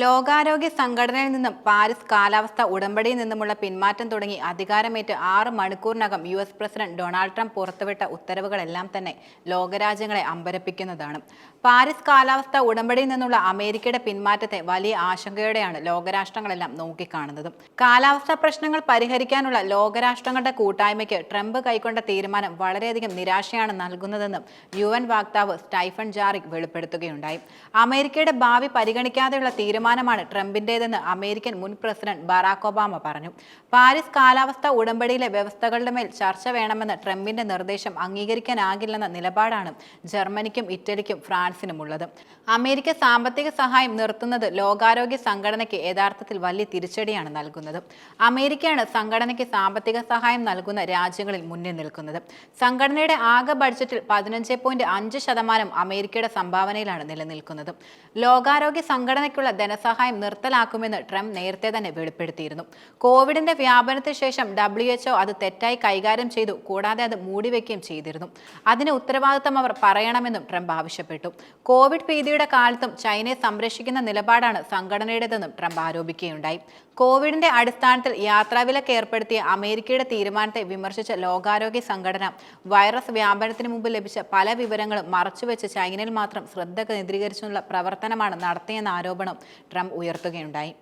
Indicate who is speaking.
Speaker 1: ലോകാരോഗ്യ സംഘടനയിൽ നിന്നും പാരീസ് കാലാവസ്ഥ ഉടമ്പടിയിൽ നിന്നുമുള്ള പിന്മാറ്റം തുടങ്ങി അധികാരമേറ്റ് ആറ് മണിക്കൂറിനകം U S president Donald Trump പുറത്തുവിട്ട ഉത്തരവുകളെല്ലാം തന്നെ ലോകരാജ്യങ്ങളെ അമ്പരപ്പിക്കുന്നതാണ്. പാരീസ് കാലാവസ്ഥ ഉടമ്പടിയിൽ നിന്നുള്ള അമേരിക്കയുടെ പിന്മാറ്റത്തെ വലിയ ആശങ്കയോടെയാണ് ലോകരാഷ്ട്രങ്ങളെല്ലാം നോക്കിക്കാണുന്നത്. കാലാവസ്ഥാ പ്രശ്നങ്ങൾ പരിഹരിക്കാനുള്ള ലോകരാഷ്ട്രങ്ങളുടെ കൂട്ടായ്മയ്ക്ക് ട്രംപ് കൈക്കൊണ്ട തീരുമാനം വളരെയധികം നിരാശയാണ് നൽകുന്നതെന്നും യു എൻ വാക്താവ് സ്റ്റൈഫൻ ജാറിക് വെളിപ്പെടുത്തുകയുണ്ടായി. അമേരിക്കയുടെ ഭാവി പരിഗണിക്കാതെയുള്ള തീരുമാനമാണ് ട്രംപിന്റേതെന്ന് അമേരിക്കൻ മുൻ പ്രസിഡന്റ് ബറാക് ഒബാമ പറഞ്ഞു. പാരീസ് കാലാവസ്ഥ ഉടമ്പടിയിലെ വ്യവസ്ഥകളുടെ മേൽ ചർച്ച വേണമെന്ന് ട്രംപിന്റെ നിർദ്ദേശം അംഗീകരിക്കാനാകില്ലെന്ന നിലപാടാണ് ജർമ്മനിക്കും ഇറ്റലിക്കും ഫ്രാൻസിനും ഉള്ളത് അമേരിക്ക സാമ്പത്തിക സഹായം നിർത്തുന്നത് ലോകാരോഗ്യ സംഘടനയ്ക്ക് യഥാർത്ഥത്തിൽ വലിയ തിരിച്ചടിയാണ് നൽകുന്നത്. അമേരിക്കയാണ് സംഘടനയ്ക്ക് സാമ്പത്തിക സഹായം നൽകുന്ന രാജ്യങ്ങളിൽ മുന്നിൽ നിൽക്കുന്നത്. സംഘടനയുടെ ആകെ ബഡ്ജറ്റിൽ പതിനഞ്ച് പോയിന്റ് അഞ്ച് ശതമാനം അമേരിക്കയുടെ സംഭാവനയിലാണ് നിലനിൽക്കുന്നത്. ലോകാരോഗ്യ സംഘടനയ്ക്കുള്ള ധനസഹായം നിർത്തലാക്കുമെന്ന് ട്രംപ് നേരത്തെ തന്നെ വെളിപ്പെടുത്തിയിരുന്നു. കോവിഡിന്റെ വ്യാപനത്തിന് ശേഷം ഡബ്ല്യു എച്ച്ഒ അത് തെറ്റായി കൈകാര്യം ചെയ്തു കൂടാതെ അത് മൂടിവെക്കുകയും ചെയ്തിരുന്നു. അതിന് ഉത്തരവാദിത്തം അവർ പറയണമെന്നും ട്രംപ് ആവശ്യപ്പെട്ടു. കോവിഡ് ഭീതിയുടെ കാലത്തും ചൈനയെ സംരക്ഷിക്കുന്ന നിലപാടാണ് സംഘടനയുടേതെന്നും ട്രംപ് ആരോപിക്കുകയുണ്ടായി. കോവിഡിന്റെ അടിസ്ഥാനത്തിൽ യാത്രാവിലക്ക് ഏർപ്പെടുത്തിയ അമേരിക്കയുടെ തീരുമാനത്തെ വിമർശിച്ച ലോകാരോഗ്യ സംഘടന വൈറസ് വ്യാപനത്തിന് മുമ്പ് ലഭിച്ച പല വിവരങ്ങളും മറച്ചുവെച്ച് ചൈനയിൽ മാത്രം ശ്രദ്ധ കേന്ദ്രീകരിച്ചുള്ള പ്രവർത്തനമാണ് നടത്തിയെന്ന ആരോപണം ട്രംപ് ഉയർത്തുകയുണ്ടായി.